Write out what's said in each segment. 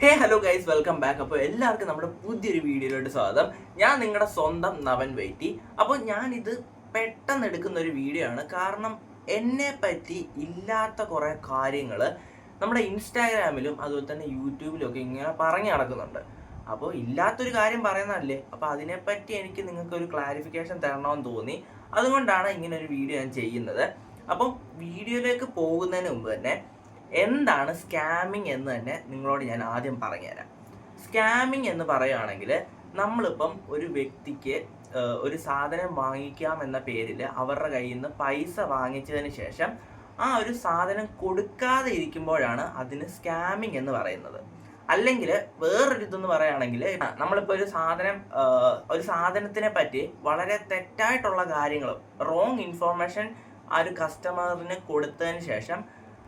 Hey hello guys welcome back അപ്പോൾ എല്ലാവർക്കും നമ്മുടെ പുതിയൊരു വീഡിയോയിലോട്ട് സ്വാഗതം. ഞാൻ നിങ്ങളുടെ സ്വന്തം നവൻ വൈറ്റി. അപ്പോൾ ഞാനിത് പെട്ടെന്ന് എടുക്കുന്ന ഒരു വീഡിയോ ആണ്. കാരണം എന്നെ പറ്റി ഇല്ലാത്ത കുറേ കാര്യങ്ങൾ നമ്മുടെ ഇൻസ്റ്റാഗ്രാമിലും അതുപോലെ തന്നെ യൂട്യൂബിലും ഒക്കെ ഇങ്ങനെ പറഞ്ഞു നടക്കുന്നുണ്ട്. അപ്പോൾ ഇല്ലാത്തൊരു കാര്യം പറയുന്നതല്ലേ? അപ്പോൾ അതിനെപ്പറ്റി എനിക്ക് നിങ്ങൾക്ക് ഒരു ക്ലാരിഫിക്കേഷൻ തരണമെന്ന് തോന്നി. അതുകൊണ്ടാണ് ഇങ്ങനെ ഒരു വീഡിയോ ഞാൻ ചെയ്യുന്നത്. അപ്പം വീഡിയോയിലേക്ക് പോകുന്നതിന് മുമ്പ് തന്നെ എന്താണ് സ്കാമിംഗ് എന്ന് തന്നെ നിങ്ങളോട് ഞാൻ ആദ്യം പറഞ്ഞുതരാം. സ്കാമിംഗ് എന്ന് പറയുകയാണെങ്കിൽ നമ്മളിപ്പം ഒരു വ്യക്തിക്ക് ഒരു സാധനം വാങ്ങിക്കാം എന്ന പേരിൽ അവരുടെ കയ്യിൽ നിന്ന് പൈസ വാങ്ങിച്ചതിന് ശേഷം ആ ഒരു സാധനം കൊടുക്കാതെ ഇരിക്കുമ്പോഴാണ് അതിന് സ്കാമിംഗ് എന്ന് പറയുന്നത്. അല്ലെങ്കിൽ വേറൊരു ഇതെന്ന് പറയുകയാണെങ്കിൽ നമ്മളിപ്പോൾ ഒരു സാധനം ഒരു സാധനത്തിനെ പറ്റി വളരെ തെറ്റായിട്ടുള്ള കാര്യങ്ങളും റോങ് ഇൻഫോർമേഷൻ ആ ഒരു കസ്റ്റമറിന് കൊടുത്തതിന് ശേഷം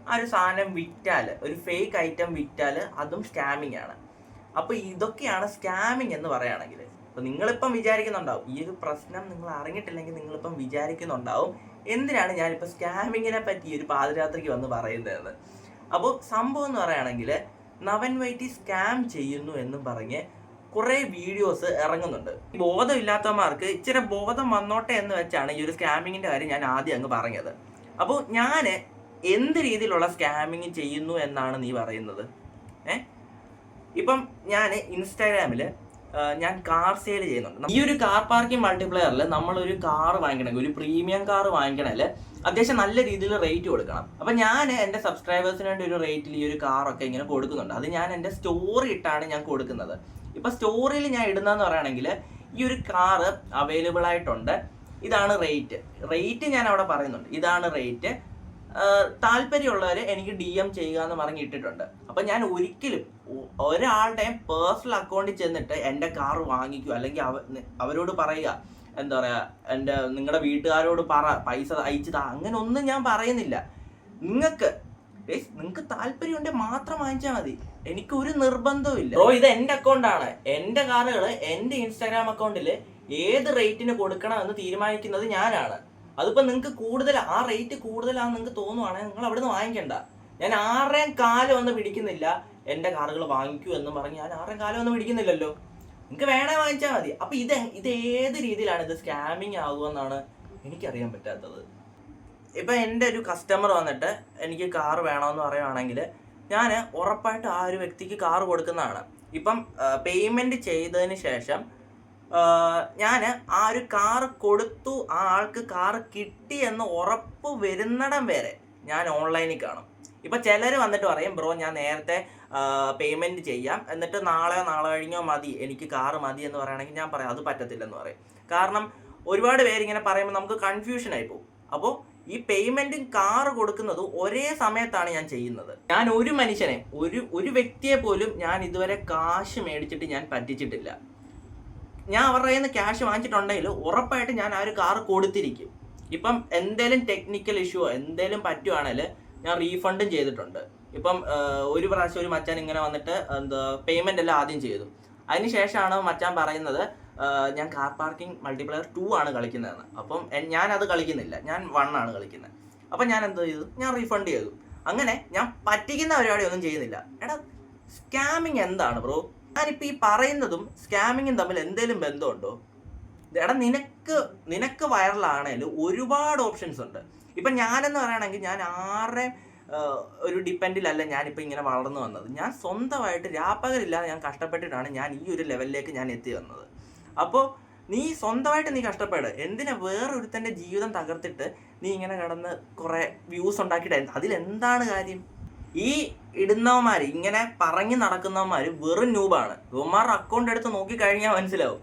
ആ ഒരു സാധനം വിറ്റാൽ ഒരു ഫേക്ക് ഐറ്റം വിറ്റാൽ അതും സ്കാമിംഗ് ആണ്. അപ്പോൾ ഇതൊക്കെയാണ് സ്കാമിംഗ് എന്ന് പറയുകയാണെങ്കിൽ അപ്പോൾ നിങ്ങളിപ്പം വിചാരിക്കുന്നുണ്ടാവും ഈ ഒരു പ്രശ്നം നിങ്ങൾ അറിഞ്ഞിട്ടില്ലെങ്കിൽ നിങ്ങളിപ്പം വിചാരിക്കുന്നുണ്ടാവും എന്തിനാണ് ഞാനിപ്പോൾ സ്കാമിങ്ങിനെ പറ്റി ഒരു പാതിരാത്രിക്ക് വന്ന് പറയുന്നത് അപ്പോൾ സംഭവം എന്ന് പറയുകയാണെങ്കിൽ നവൻ വൈറ്റി സ്കാം ചെയ്യുന്നു എന്നും പറഞ്ഞ് കുറേ വീഡിയോസ് ഇറങ്ങുന്നുണ്ട്. ബോധമില്ലാത്തവന്മാർക്ക് ഇച്ചിരി ബോധം വന്നോട്ടെ എന്ന് വെച്ചാണ് ഈ ഒരു സ്കാമിങ്ങിന്റെ കാര്യം ഞാൻ ആദ്യം അങ്ങ് പറഞ്ഞത്. അപ്പോൾ ഞാൻ എന്ത് രീതിയിലുള്ള സ്കാമിങ് ചെയ്യുന്നു എന്നാണ് നീ പറയുന്നത്? ഏ? ഇപ്പം ഞാൻ ഇൻസ്റ്റാഗ്രാമിൽ ഞാൻ കാർ സെയിൽ ചെയ്യുന്നുണ്ട്. ഈ ഒരു കാർ പാർക്കിംഗ് മൾട്ടിപ്ലയറിൽ നമ്മളൊരു കാർ വാങ്ങിക്കണമെങ്കിൽ ഒരു പ്രീമിയം കാർ വാങ്ങിക്കണമെങ്കിൽ അത്യാവശ്യം നല്ല രീതിയിൽ റേറ്റ് കൊടുക്കണം. അപ്പം ഞാൻ എന്റെ സബ്സ്ക്രൈബേഴ്സിന് വേണ്ടി ഒരു റേറ്റിൽ ഈ ഒരു കാറൊക്കെ ഇങ്ങനെ കൊടുക്കുന്നുണ്ട്. അത് ഞാൻ എന്റെ സ്റ്റോറി ഇട്ടാണ് ഞാൻ കൊടുക്കുന്നത്. ഇപ്പം സ്റ്റോറിയിൽ ഞാൻ ഇടുന്നതെന്ന് പറയുകയാണെങ്കിൽ ഈ ഒരു കാറ് അവൈലബിൾ ആയിട്ടുണ്ട്. ഇതാണ് റേറ്റ് റേറ്റ് ഞാൻ അവിടെ പറയുന്നുണ്ട്. ഇതാണ് റേറ്റ് താല്പര്യമുള്ളവർ എനിക്ക് ഡി എം ചെയ്യുക എന്ന് പറഞ്ഞ് ഇട്ടിട്ടുണ്ട് അപ്പം ഞാൻ ഒരിക്കലും ഒരാളുടെയും പേഴ്സണൽ അക്കൗണ്ടിൽ ചെന്നിട്ട് എന്റെ കാർ വാങ്ങിക്കുക അല്ലെങ്കിൽ അവ അവരോട് പറയുക എന്താ പറയുക എന്റെ നിങ്ങളുടെ വീട്ടുകാരോട് പറ പൈസ അയച്ചു താ അങ്ങനെ ഒന്നും ഞാൻ പറയുന്നില്ല. നിങ്ങൾക്ക് നിങ്ങൾക്ക് താല്പര്യമുണ്ടെങ്കിൽ മാത്രം വാങ്ങിച്ചാൽ മതി. എനിക്ക് ഒരു നിർബന്ധവും ബ്രോ ഇത് എന്റെ അക്കൗണ്ടാണ് എന്റെ കാറുകൾ എന്റെ ഇൻസ്റ്റാഗ്രാം അക്കൗണ്ടിൽ ഏത് റേറ്റിന് കൊടുക്കണം എന്ന് തീരുമാനിക്കുന്നത് ഞാനാണ്. അതിപ്പോ നിങ്ങൾക്ക് കൂടുതൽ ആ റേറ്റ് കൂടുതലാണെന്ന് നിങ്ങൾക്ക് തോന്നുവാണെങ്കിൽ നിങ്ങൾ അവിടെ നിന്ന് വാങ്ങിക്കണ്ട. ഞാൻ ആറേം കാലം ഒന്നും പിടിക്കുന്നില്ല. എന്റെ കാറുകൾ വാങ്ങിക്കൂ എന്ന് പറഞ്ഞ് ഞാൻ ആറേം കാലം ഒന്നും പിടിക്കുന്നില്ലല്ലോ. നിങ്ങൾക്ക് വേണേ വാങ്ങിച്ചാൽ മതി. അപ്പൊ ഇത് ഇത് ഏത് രീതിയിലാണ് ഇത് സ്കാമിങ് ആകുമെന്നാണ് എനിക്കറിയാൻ പറ്റാത്തത്. ഇപ്പൊ എന്റെ ഒരു കസ്റ്റമർ വന്നിട്ട് എനിക്ക് കാർ വേണമെന്ന് പറയുവാണെങ്കിൽ ഞാൻ ഉറപ്പായിട്ട് ആ ഒരു വ്യക്തിക്ക് കാർ കൊടുക്കുന്നതാണ്. ഇപ്പം പേയ്മെന്റ് ചെയ്തതിന് ശേഷം ഞാൻ ആ ഒരു കാർ കൊടുത്തു ആ ആൾക്ക് കാർ കിട്ടി എന്ന് ഉറപ്പ് വരുന്നിടം വരെ ഞാൻ ഓൺലൈനിൽ കാണും. ഇപ്പൊ ചിലർ വന്നിട്ട് പറയും ബ്രോ ഞാൻ നേരത്തെ പേയ്മെന്റ് ചെയ്യാം. എന്നിട്ട് നാളെ നാളെ കഴിഞ്ഞോ മതി. എനിക്ക് കാറ് മതി എന്ന് പറയുകയാണെങ്കിൽ ഞാൻ പറയാം അത് പറ്റത്തില്ലെന്ന് പറയും. കാരണം ഒരുപാട് പേര് ഇങ്ങനെ പറയുമ്പോൾ നമുക്ക് കൺഫ്യൂഷൻ ആയി പോകും. അപ്പോൾ ഈ പേയ്മെന്റും കാറ് കൊടുക്കുന്നത് ഒരേ സമയത്താണ് ഞാൻ ചെയ്യുന്നത്. ഞാൻ ഒരു മനുഷ്യനെ ഒരു ഒരു വ്യക്തിയെ പോലും ഞാൻ ഇതുവരെ കാശ് മേടിച്ചിട്ട് ഞാൻ പറ്റിച്ചിട്ടില്ല. ഞാൻ അവരുടെ കയ്യിൽ നിന്ന് ക്യാഷ് വാങ്ങിച്ചിട്ടുണ്ടെങ്കിൽ ഉറപ്പായിട്ട് ഞാൻ ആ ഒരു കാർ കൊടുത്തിരിക്കും. ഇപ്പം എന്തേലും ടെക്നിക്കൽ ഇഷ്യൂ എന്തേലും പറ്റുവാണെങ്കിൽ ഞാൻ റീഫണ്ടും ചെയ്തിട്ടുണ്ട്. ഇപ്പം ഒരു പ്രാവശ്യം ഒരു മച്ചാൻ ഇങ്ങനെ വന്നിട്ട് എന്താ പേയ്മെന്റ് എല്ലാം ആദ്യം ചെയ്തു. അതിനുശേഷമാണ് മച്ചാൻ പറയുന്നത് ഞാൻ കാർ പാർക്കിംഗ് മൾട്ടിപ്ലയർ ടു ആണ് കളിക്കുന്നതെന്ന്. അപ്പം ഞാൻ അത് കളിക്കുന്നില്ല. ഞാൻ വൺ ആണ് കളിക്കുന്നത്. അപ്പം ഞാൻ എന്ത് ചെയ്തു? ഞാൻ റീഫണ്ട് ചെയ്തു. അങ്ങനെ ഞാൻ പറ്റിക്കുന്ന പരിപാടി ഒന്നും ചെയ്യുന്നില്ല. എടാ സ്കാമിങ് എന്താണ് ബ്രോ ഞാനിപ്പോൾ ഈ പറയുന്നതും സ്കാമിങ്ങും തമ്മിൽ എന്തെങ്കിലും ബന്ധമുണ്ടോ? എടാ നിനക്ക് നിനക്ക് വൈറലാണേലും ഒരുപാട് ഓപ്ഷൻസ് ഉണ്ട്. ഇപ്പം ഞാനെന്ന് പറയുകയാണെങ്കിൽ ഞാൻ ആരുടെ ഒരു ഡിപ്പെൻഡിലല്ല ഞാനിപ്പോൾ ഇങ്ങനെ വളർന്നു വന്നത്. ഞാൻ സ്വന്തമായിട്ട് രാപ്പകലില്ലാതെ ഞാൻ കഷ്ടപ്പെട്ടിട്ടാണ് ഞാൻ ഈ ഒരു ലെവലിലേക്ക് ഞാൻ എത്തി വന്നത്. അപ്പോൾ നീ സ്വന്തമായിട്ട് നീ കഷ്ടപ്പെട്. എന്തിനാ വേറൊരുത്തന്റെ ജീവിതം തകർത്തിട്ട് നീ ഇങ്ങനെ കിടന്ന് കുറേ വ്യൂസ് ഉണ്ടാക്കിയിട്ട്? അതിലെന്താണ് കാര്യം? ഈ ഇടുന്നവന്മാർ ഇങ്ങനെ പറഞ്ഞു നടക്കുന്നവന്മാർ വെറും നൂബാണ്. ഇവന്മാരുടെ അക്കൗണ്ട് എടുത്ത് നോക്കിക്കഴിഞ്ഞാൽ മനസ്സിലാവും.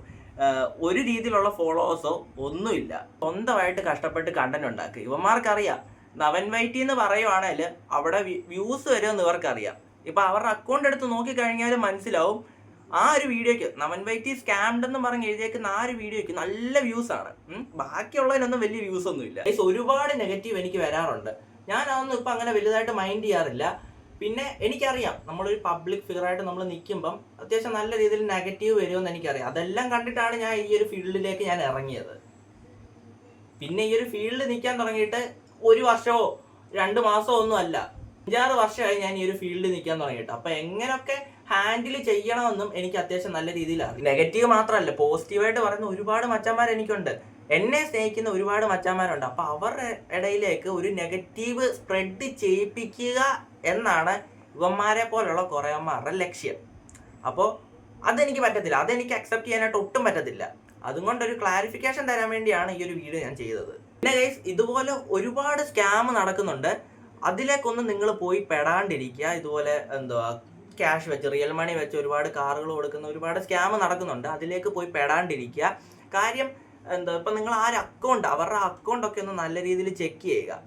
ഒരു രീതിയിലുള്ള ഫോളോവേഴ്സോ ഒന്നുമില്ല. സ്വന്തമായിട്ട് കഷ്ടപ്പെട്ട് കണ്ടന്റ് ഉണ്ടാക്കുക. ഇവന്മാർക്കറിയാം. നവൻ വൈറ്റി എന്ന് പറയുവാണെങ്കിൽ അവിടെ വ്യൂസ് വരുമെന്ന് ഇവർക്കറിയാം. ഇപ്പം അവരുടെ അക്കൗണ്ട് എടുത്ത് നോക്കിക്കഴിഞ്ഞാൽ മനസ്സിലാവും ആ ഒരു വീഡിയോയ്ക്ക് നവൻ വൈറ്റി സ്കാംഡ് എന്ന് പറഞ്ഞ് എഴുതിയേക്കുന്ന ആ ഒരു വീഡിയോയ്ക്ക് നല്ല വ്യൂസ് ആണ്. ബാക്കിയുള്ളതിനൊന്നും വലിയ വ്യൂസ് ഒന്നുമില്ല ഒരുപാട് നെഗറ്റീവ് എനിക്ക് വരാറുണ്ട്. ഞാൻ അതൊന്നും ഇപ്പം അങ്ങനെ വലുതായിട്ട് മൈൻഡ് ചെയ്യാറില്ല. പിന്നെ എനിക്കറിയാം നമ്മളൊരു പബ്ലിക് ഫിഗർ ആയിട്ട് നമ്മൾ നിൽക്കുമ്പം അത്യാവശ്യം നല്ല രീതിയിൽ നെഗറ്റീവ് വരുമെന്ന് എനിക്കറിയാം. അതെല്ലാം കണ്ടിട്ടാണ് ഞാൻ ഈ ഒരു ഫീൽഡിലേക്ക് ഞാൻ ഇറങ്ങിയത്. പിന്നെ ഈ ഒരു ഫീൽഡിൽ നിൽക്കാൻ തുടങ്ങിയിട്ട് ഒരു വർഷമോ രണ്ട് മാസമോ ഒന്നും അല്ല. അഞ്ചാറ് വർഷമായി ഞാൻ ഈ ഒരു ഫീൽഡിൽ നിൽക്കാൻ തുടങ്ങിയിട്ട്. അപ്പൊ എങ്ങനെയൊക്കെ ഹാൻഡിൽ ചെയ്യണമെന്നും എനിക്ക് അത്യാവശ്യം നല്ല രീതിയിലാണ് നെഗറ്റീവ് മാത്രമല്ല പോസിറ്റീവായിട്ട് പറയുന്ന ഒരുപാട് മച്ചന്മാർ എനിക്കുണ്ട് എന്നെ സ്നേഹിക്കുന്ന ഒരുപാട് മച്ചാന്മാരുണ്ട്. അപ്പൊ അവരുടെ ഇടയിലേക്ക് ഒരു നെഗറ്റീവ് സ്പ്രെഡ് ചെയ്യിപ്പിക്കുക എന്നാണ് ഇവന്മാരെ പോലുള്ള കുറേമാരുടെ ലക്ഷ്യം. അപ്പോൾ അതെനിക്ക് പറ്റത്തില്ല. അതെനിക്ക് അക്സെപ്റ്റ് ചെയ്യാനായിട്ട് ഒട്ടും പറ്റത്തില്ല. അതുകൊണ്ട് ഒരു ക്ലാരിഫിക്കേഷൻ തരാൻ വേണ്ടിയാണ് ഈ ഒരു വീഡിയോ ഞാൻ ചെയ്തത്. പിന്നെ ഗൈസ് ഇതുപോലെ ഒരുപാട് സ്കാം നടക്കുന്നുണ്ട്. അതിലേക്കൊന്നും നിങ്ങൾ പോയി പെടാണ്ടിരിക്കുക. ഇതുപോലെ എന്തുവാ ക്യാഷ് വെച്ച് റിയൽ മണി വെച്ച് ഒരുപാട് കാറുകൾ കൊടുക്കുന്ന ഒരുപാട് സ്കാം നടക്കുന്നുണ്ട്. അതിലേക്ക് പോയി പെടാണ്ടിരിക്കുക. കാര്യം എന്താ ഇപ്പം നിങ്ങൾ ആ ഒരു അക്കൗണ്ട് അവരുടെ അക്കൗണ്ട് ഒക്കെ ഒന്ന് നല്ല രീതിയിൽ ചെക്ക് ചെയ്യുക.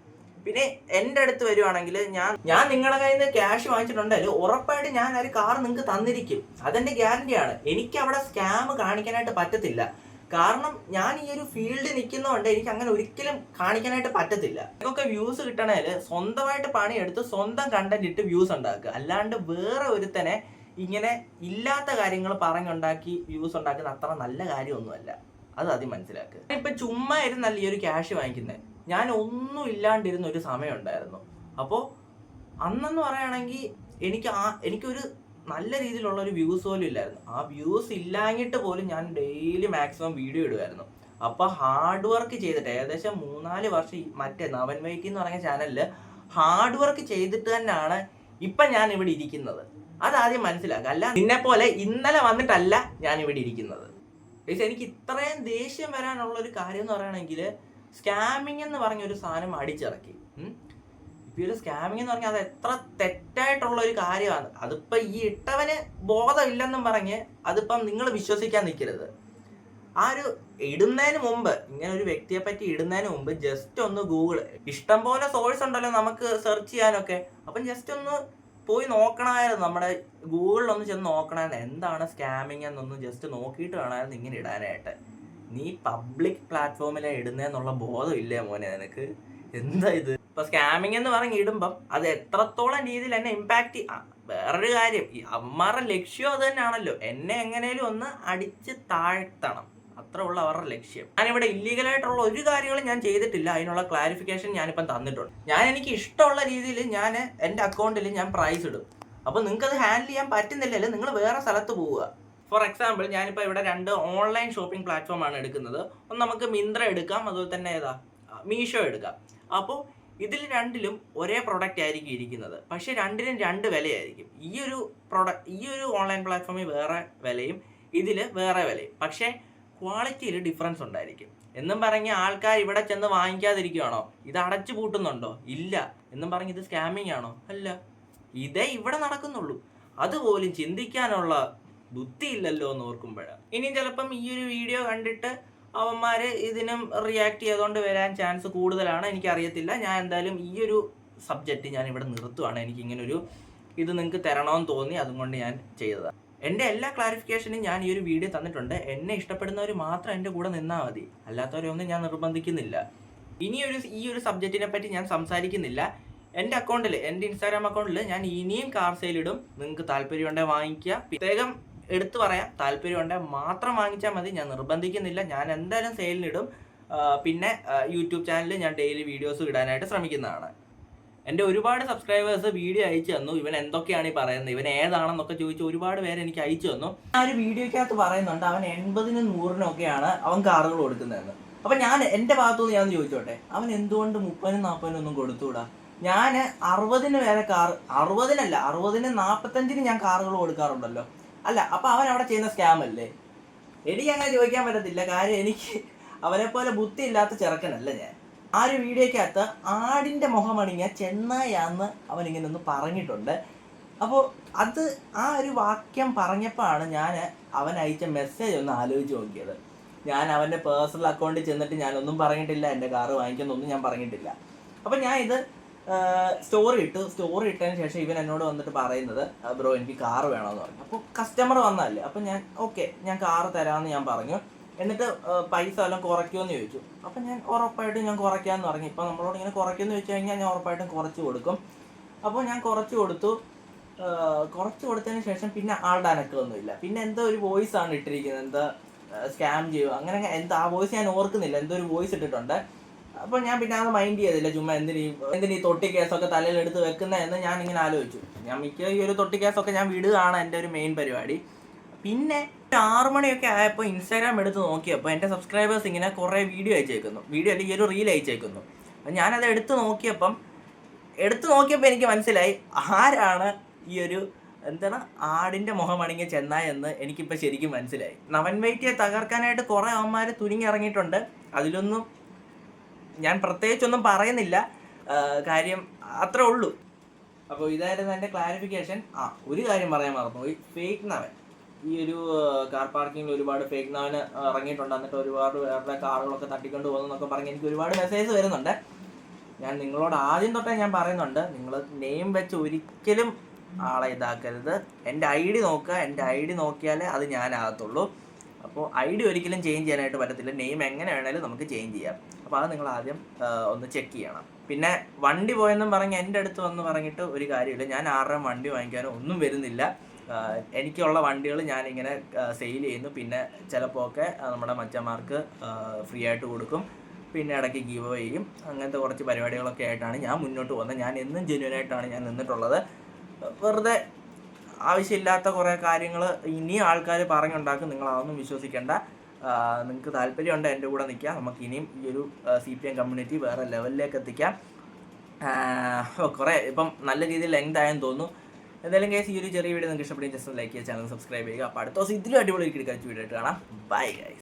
പിന്നെ എന്റെ അടുത്ത് വരുവാണെങ്കിൽ ഞാൻ ഞാൻ നിങ്ങളുടെ കയ്യിൽ നിന്ന് ക്യാഷ് വാങ്ങിച്ചിട്ടുണ്ടെങ്കിൽ ഉറപ്പായിട്ട് ഞാൻ ഒരു കാർ നിങ്ങൾക്ക് തന്നിരിക്കും. അതെന്റെ ഗ്യാരണ്ടിയാണ് എനിക്ക് അവിടെ സ്കാം കാണിക്കാനായിട്ട് പറ്റത്തില്ല. കാരണം ഞാൻ ഈ ഒരു ഫീൽഡിൽ നിൽക്കുന്നതുകൊണ്ട് എനിക്ക് അങ്ങനെ ഒരിക്കലും കാണിക്കാനായിട്ട് പറ്റത്തില്ല. ഇതൊക്കെ വ്യൂസ് കിട്ടണേൽ സ്വന്തമായിട്ട് പണിയെടുത്ത് സ്വന്തം കണ്ടന്റ് ഇട്ട് വ്യൂസ് ഉണ്ടാക്കുക. അല്ലാണ്ട് വേറെ ഒരുത്തനെ ഇങ്ങനെ ഇല്ലാത്ത കാര്യങ്ങൾ പറഞ്ഞുണ്ടാക്കി വ്യൂസ് ഉണ്ടാക്കുന്ന അത്ര നല്ല കാര്യമൊന്നുമല്ല. അത് ആദ്യം മനസ്സിലാക്കുക ഇപ്പൊ ചുമ്മാ ഇരുന്നല്ല ഈ ഒരു ക്യാഷ് വാങ്ങിക്കുന്നത് ഞാൻ ഒന്നും ഇല്ലാണ്ടിരുന്ന ഒരു സമയം ഉണ്ടായിരുന്നു. അപ്പോൾ അന്നെന്ന് പറയുകയാണെങ്കിൽ എനിക്ക് ആ എനിക്കൊരു നല്ല രീതിയിലുള്ള ഒരു വ്യൂസ് പോലും ഇല്ലായിരുന്നു. ആ വ്യൂസ് ഇല്ലാഞ്ഞിട്ട് പോലും ഞാൻ ഡെയിലി മാക്സിമം വീഡിയോ ഇടുമായിരുന്നു അപ്പൊ ഹാർഡ് വർക്ക് ചെയ്തിട്ട് ഏകദേശം മൂന്നാൽ വർഷം മറ്റേ നവൻ വൈറ്റി എന്ന് പറഞ്ഞ ചാനലിൽ ഹാർഡ് വർക്ക് ചെയ്തിട്ട് തന്നെയാണ് ഇപ്പൊ ഞാൻ ഇവിടെ ഇരിക്കുന്നത് അതാദ്യം മനസ്സിലാക്കുക അല്ല നിന്നെ പോലെ ഇന്നലെ വന്നിട്ടല്ല ഞാൻ ഇവിടെ ഇരിക്കുന്നത്. ഗയ്സ്, എനിക്ക് ഇത്രയും ദേഷ്യം വരാനുള്ള ഒരു കാര്യം എന്ന് പറയുകയാണെങ്കിൽ സ്കാമിങ് എന്ന് പറഞ്ഞ ഒരു സാധനം അടിച്ചിറക്കി. ഇപ്പൊ ഒരു സ്കാമിങ് എന്ന് പറഞ്ഞാൽ അത് എത്ര തെറ്റായിട്ടുള്ള ഒരു കാര്യമാണ്. അതിപ്പോ ഈ ഇട്ടവന് ബോധമില്ലെന്നും പറഞ്ഞ് അതിപ്പം നിങ്ങൾ വിശ്വസിക്കാൻ നിൽക്കരുത്. ആ ഒരു ഇടുന്നതിന് മുമ്പ് ഇങ്ങനെ ഒരു വ്യക്തിയെ പറ്റി ഇടുന്നതിന് മുമ്പ് ജസ്റ്റ് ഒന്ന് ഗൂഗിൾ ഇഷ്ടം പോലെ സോഴ്സ് ഉണ്ടല്ലോ നമുക്ക് സെർച്ച് ചെയ്യാനൊക്കെ. അപ്പം ജസ്റ്റ് ഒന്ന് പോയി നോക്കണമായിരുന്നു നമ്മുടെ ഗൂഗിളിൽ ഒന്ന് ചെന്ന് നോക്കണമായിരുന്നു എന്താണ് സ്കാമിങ് എന്നൊന്ന് ജസ്റ്റ് നോക്കിയിട്ട് വേണമായിരുന്നു ഇങ്ങനെ ഇടാനായിട്ട്. നീ പബ്ലിക് പ്ലാറ്റ്ഫോമിലെ ഇടുന്നതെന്നുള്ള ബോധം ഇല്ലേ മോനെ നിനക്ക്? എന്താ ഇത്? ഇപ്പൊ സ്കാമിങ് എന്ന് പറഞ്ഞ് ഇടുമ്പം അത് എത്രത്തോളം രീതിയിൽ എന്നെ ഇമ്പാക്ട് വേറൊരു കാര്യം. അമ്മാരുടെ ലക്ഷ്യം അത് തന്നെയാണല്ലോ. എന്നെ എങ്ങനെയും ഒന്ന് അടിച്ച് താഴ്ത്തണം. അത്ര ഉള്ള അവരുടെ ലക്ഷ്യം. ഞാനിവിടെ ഇവിടെ ആയിട്ടുള്ള ഒരു കാര്യങ്ങളും ഞാൻ ചെയ്തിട്ടില്ല. അതിനുള്ള ക്ലാരിഫിക്കേഷൻ ഞാനിപ്പം തന്നിട്ടുണ്ട്. ഞാൻ എനിക്ക് ഇഷ്ടമുള്ള രീതിയിൽ ഞാൻ എന്റെ അക്കൗണ്ടിൽ ഞാൻ പ്രൈസ് ഇടും. അപ്പോൾ അത് ഹാൻഡിൽ ചെയ്യാൻ പറ്റുന്നില്ലല്ലോ നിങ്ങൾ വേറെ സ്ഥലത്ത് പോവുക. ഫോർ എക്സാമ്പിൾ ഞാനിപ്പോൾ ഇവിടെ രണ്ട് ഓൺലൈൻ ഷോപ്പിംഗ് പ്ലാറ്റ്ഫോം ആണ് എടുക്കുന്നത്. ഒന്ന് നമുക്ക് മിന്ത്ര എടുക്കാം. അതുപോലെ തന്നെ ഏതാ? മീഷോ എടുക്കാം. അപ്പോൾ ഇതിൽ രണ്ടിലും ഒരേ പ്രൊഡക്റ്റ് ആയിരിക്കും ഇരിക്കുന്നത്. പക്ഷേ രണ്ടിനും രണ്ട് വിലയായിരിക്കും. ഈ ഒരു പ്രൊഡക്റ്റ് ഈ ഒരു ഓൺലൈൻ പ്ലാറ്റ്ഫോമിൽ വേറെ വിലയും ഇതിൽ വേറെ വിലയും. പക്ഷേ ക്വാളിറ്റിയിൽ ഡിഫറൻസ് ഉണ്ടായിരിക്കും. എന്നും പറഞ്ഞ് ആൾക്കാർ ഇവിടെ ചെന്ന് വാങ്ങിക്കാതിരിക്കുകയാണോ ഇത് അടച്ചു പൂട്ടുന്നുണ്ടോ? ഇല്ല. എന്നും പറഞ്ഞ് ഇത് സ്കാമിംഗ് ആണോ? അല്ല. ഇതേ ഇവിടെ നടക്കുന്നുള്ളൂ. അതുപോലും ചിന്തിക്കാനുള്ള ബുദ്ധി ഇല്ലല്ലോ എന്ന് ഓർക്കുമ്പോഴാണ് ഇനി ചിലപ്പം ഈ ഒരു വീഡിയോ കണ്ടിട്ട് അവന്മാർ ഇതിനും റിയാക്ട് ചെയ്തുകൊണ്ട് വരാൻ ചാൻസ് കൂടുതലാണ്. എനിക്കറിയത്തില്ല. ഞാൻ എന്തായാലും ഈ ഒരു സബ്ജക്റ്റ് ഞാൻ ഇവിടെ നിർത്തുവാണ്. എനിക്ക് ഇങ്ങനെ ഒരു ഇത് നിങ്ങൾക്ക് തരണമെന്ന് തോന്നി. അതുകൊണ്ട് ഞാൻ ചെയ്തതാണ് എന്റെ എല്ലാ ക്ലാരിഫിക്കേഷനും ഞാൻ ഈ ഒരു വീഡിയോ തന്നിട്ടുണ്ട്. എന്നെ ഇഷ്ടപ്പെടുന്നവർ മാത്രം എന്റെ കൂടെ നിന്നാൽ മതി. അല്ലാത്തവരെ ഒന്നും ഞാൻ നിർബന്ധിക്കുന്നില്ല. ഇനി ഒരു ഈ ഒരു സബ്ജക്റ്റിനെ പറ്റി ഞാൻ സംസാരിക്കുന്നില്ല. എന്റെ അക്കൗണ്ടിൽ എന്റെ ഇൻസ്റ്റാഗ്രാം അക്കൗണ്ടിൽ ഞാൻ ഇനിയും കാർ സെയിലിടും നിങ്ങൾക്ക് താല്പര്യമുണ്ടെങ്കിൽ വാങ്ങിക്കുക. പ്രത്യേകം എടുത്തു പറയാം. താല്പര്യമുണ്ടെങ്കിൽ മാത്രം വാങ്ങിച്ചാൽ മതി. ഞാൻ നിർബന്ധിക്കുന്നില്ല. ഞാൻ എന്തായാലും സെയിലിനിടും പിന്നെ യൂട്യൂബ് ചാനലിൽ ഞാൻ ഡെയിലി വീഡിയോസ് ഇടാനായിട്ട് ശ്രമിക്കുന്നതാണ്. എന്റെ ഒരുപാട് സബ്സ്ക്രൈബേഴ്സ് വീഡിയോ അയച്ചു തന്നു. ഇവൻ എന്തൊക്കെയാണ് ഈ പറയുന്നത്? ഇവൻ ഏതാണെന്നൊക്കെ ചോദിച്ച് ഒരുപാട് പേര് എനിക്ക് അയച്ചു തന്നു. ആ ഒരു വീഡിയോക്കകത്ത് പറയുന്നുണ്ട് അവൻ എൺപതിനും നൂറിനും ഒക്കെയാണ് അവൻ കാറുകൾ കൊടുക്കുന്നതെന്ന്. അപ്പൊ ഞാൻ എന്റെ ഭാഗത്തുനിന്ന് ഞാൻ ചോദിച്ചോട്ടെ അവൻ എന്തുകൊണ്ട് മുപ്പതിനും നാൽപ്പതിനും ഒന്നും കൊടുത്തുകൂടാ ഞാൻ അറുപതിന് വരെ കാർ അറുപതിനല്ല അറുപതിന് നാൽപ്പത്തഞ്ചിന് ഞാൻ കാറുകൾ കൊടുക്കാറുണ്ടല്ലോ. അല്ല അപ്പൊ അവൻ അവിടെ ചെയ്യുന്ന സ്കാം അല്ലേ? എനിക്ക് അങ്ങനെ ചോദിക്കാൻ പറ്റത്തില്ല. കാര്യം എനിക്ക് അവനെ പോലെ ബുദ്ധി ഇല്ലാത്ത ചെറുക്കനല്ല ഞാൻ. ആ ഒരു വീഡിയോക്കകത്ത് ആടിന്റെ മുഖമണിഞ്ഞ ചെന്നായാന്ന് അവനിങ്ങനെ ഒന്ന് പറഞ്ഞിട്ടുണ്ട്. അപ്പോൾ അത് ആ ഒരു വാക്യം പറഞ്ഞപ്പോഴാണ് ഞാൻ അവൻ അയച്ച മെസ്സേജ് ഒന്ന് ആലോചിച്ച് നോക്കിയത്. ഞാൻ അവന്റെ പേഴ്സണൽ അക്കൗണ്ടിൽ ചെന്നിട്ട് ഞാനൊന്നും പറഞ്ഞിട്ടില്ല എന്റെ കാറ് വാങ്ങിക്കുന്നൊന്നും ഞാൻ പറഞ്ഞിട്ടില്ല. അപ്പം ഞാൻ ഇത് സ്റ്റോറി ഇട്ടു. സ്റ്റോറി ഇട്ടതിന് ശേഷം ഇവൻ എന്നോട് വന്നിട്ട് പറയുന്നത് ബ്രോ എനിക്ക് കാറ് വേണമെന്ന് പറഞ്ഞു. അപ്പോൾ കസ്റ്റമർ വന്നതല്ലേ. അപ്പം ഞാൻ ഓക്കെ ഞാൻ കാറ് തരാമെന്ന് ഞാൻ പറഞ്ഞു. എന്നിട്ട് പൈസ എല്ലാം കുറയ്ക്കുമെന്ന് ചോദിച്ചു. അപ്പം ഞാൻ ഉറപ്പായിട്ടും ഞാൻ കുറയ്ക്കാമെന്ന് പറഞ്ഞു. ഇപ്പം നമ്മളോട് ഇങ്ങനെ കുറയ്ക്കുമെന്ന് ചോദിച്ചു കഴിഞ്ഞാൽ ഞാൻ ഉറപ്പായിട്ടും കുറച്ച് കൊടുക്കും. അപ്പോൾ ഞാൻ കുറച്ച് കൊടുത്തു. കുറച്ച് കൊടുത്തതിന് ശേഷം പിന്നെ ആളുടെ അനക്കമൊന്നുമില്ല പിന്നെ എന്തോ ഒരു വോയിസ് ആണ് ഇട്ടിരിക്കുന്നത്. എന്താ സ്കാം ചെയ്യുക. അങ്ങനെ എന്താ ആ വോയിസ് ഞാൻ ഓർക്കുന്നില്ല. എന്തോ ഒരു വോയിസ് ഇട്ടിട്ടുണ്ട്. അപ്പോൾ ഞാൻ പിന്നെ അത് മൈൻഡ് ചെയ്തില്ല. ചുമ്മാ എന്തിനീ എന്തിനീ തൊട്ടി കേസൊക്കെ തലയിൽ എടുത്ത് വെക്കുന്നതെന്ന് ഞാൻ ഇങ്ങനെ ആലോചിച്ചു. ഞാൻ മിക്ക ഈ ഒരു തൊട്ടി കേസൊക്കെ ഞാൻ വിടുകയാണ് എന്റെ ഒരു മെയിൻ പരിപാടി. പിന്നെ ആറ് മണിയൊക്കെ ആയപ്പോൾ ഇൻസ്റ്റാഗ്രാം എടുത്ത് നോക്കിയപ്പോൾ എന്റെ സബ്സ്ക്രൈബേഴ്സ് ഇങ്ങനെ കുറേ വീഡിയോ അയച്ചേക്കുന്നു. വീഡിയോ അല്ലെങ്കിൽ ഒരു റീൽ അയച്ചേക്കുന്നു. അപ്പം ഞാനത് എടുത്ത് നോക്കിയപ്പം എടുത്ത് നോക്കിയപ്പോൾ എനിക്ക് മനസ്സിലായി ആരാണ് ഈ ഒരു എന്താണ് ആടിന്റെ മുഖമണിങ്ങിയ ചെന്നായ എന്ന് എനിക്കിപ്പോൾ ശരിക്കും മനസ്സിലായി. നവൻ വെയിറ്റിയെ തകർക്കാനായിട്ട് കുറേ അവന്മാർ തുനിങ്ങിറങ്ങിയിട്ടുണ്ട് അതിലൊന്നും ഞാൻ പ്രത്യേകിച്ചൊന്നും പറയുന്നില്ല. കാര്യം അത്രേ ഉള്ളൂ. അപ്പോൾ ഇതായിരുന്നു എന്റെ ക്ലാരിഫിക്കേഷൻ ആ ഒരു കാര്യം പറയാൻ മറന്നുപോയി. ഫേക്ക് നവൻ. ഈ ഒരു കാർ പാർക്കിങ്ങിൽ ഒരുപാട് ഫേക്ക് നവന് ഇറങ്ങിയിട്ടുണ്ട്. എന്നിട്ട് ഒരുപാട് വേറെ കാറുകളൊക്കെ തട്ടിക്കൊണ്ട് പോകുന്നൊക്കെ പറഞ്ഞ് എനിക്ക് ഒരുപാട് മെസ്സേജ് വരുന്നുണ്ട്. ഞാൻ നിങ്ങളോട് ആദ്യം തൊട്ടേ ഞാൻ പറയുന്നുണ്ട് നിങ്ങൾ നെയിം വെച്ച് ഒരിക്കലും ആളെ ഇതാക്കരുത്. എന്റെ ഐ ഡി നോക്കുക. എന്റെ ഐ ഡി നോക്കിയാലേ അത് ഞാനാകത്തുള്ളൂ. അപ്പോൾ ഐ ഡി ഒരിക്കലും ചേഞ്ച് ചെയ്യാനായിട്ട് പറ്റത്തില്ല. നെയിം എങ്ങനെ വേണേലും നമുക്ക് ചേഞ്ച് ചെയ്യാം. അപ്പോൾ അത് നിങ്ങൾ ആദ്യം ഒന്ന് ചെക്ക് ചെയ്യണം. പിന്നെ വണ്ടി പോയെന്നും പറഞ്ഞ് എന്റെ അടുത്ത് വന്ന് പറഞ്ഞിട്ട് ഒരു കാര്യമില്ല. ഞാൻ ആരുടെ വണ്ടി വാങ്ങിക്കാനോ ഒന്നും വരുന്നില്ല. എനിക്കുള്ള വണ്ടികൾ ഞാനിങ്ങനെ സെയിൽ ചെയ്യുന്നു. പിന്നെ ചിലപ്പോൾ ഒക്കെ നമ്മുടെ മച്ചന്മാർക്ക് ഫ്രീ ആയിട്ട് കൊടുക്കും. പിന്നെ ഇടയ്ക്ക് ഗീവ് ചെയ്യും. അങ്ങനത്തെ കുറച്ച് പരിപാടികളൊക്കെ ആയിട്ടാണ് ഞാൻ മുന്നോട്ട് പോകുന്നത്. ഞാൻ എന്നും ജെന്യൂൻ ആയിട്ടാണ് ഞാൻ നിന്നിട്ടുള്ളത്. വെറുതെ ആവശ്യമില്ലാത്ത കുറേ കാര്യങ്ങൾ ഇനിയും ആൾക്കാർ പറഞ്ഞുണ്ടാക്കും. നിങ്ങൾ അതൊന്നും വിശ്വസിക്കേണ്ട. നിങ്ങൾക്ക് താല്പര്യമുണ്ട് എന്റെ കൂടെ നിൽക്കാം നമുക്ക് ഇനിയും ഈ ഒരു സി പി എം കമ്മ്യൂണിറ്റി വേറെ ലെവലിലേക്ക് എത്തിക്കാം. കുറേ ഇപ്പം നല്ല രീതിയിൽ ലെങ്ത് ആയെന്ന് തോന്നുന്നു. എന്തായാലും കേസ് ഈ ഒരു ചെറിയ വീഡിയോ നിങ്ങൾക്ക് ഇഷ്ടപ്പെടുകയും ജസ്റ്റ് ലൈക്ക് ചെയ്യുക ചാനൽ സബ്സ്ക്രൈബ് ചെയ്യുക. അപ്പോൾ അടുത്ത ദിവസം ഇതിലും അടിപൊളി കിടക്കാച്ച വീഡിയോ ആയിട്ട് കാണാം. Bye guys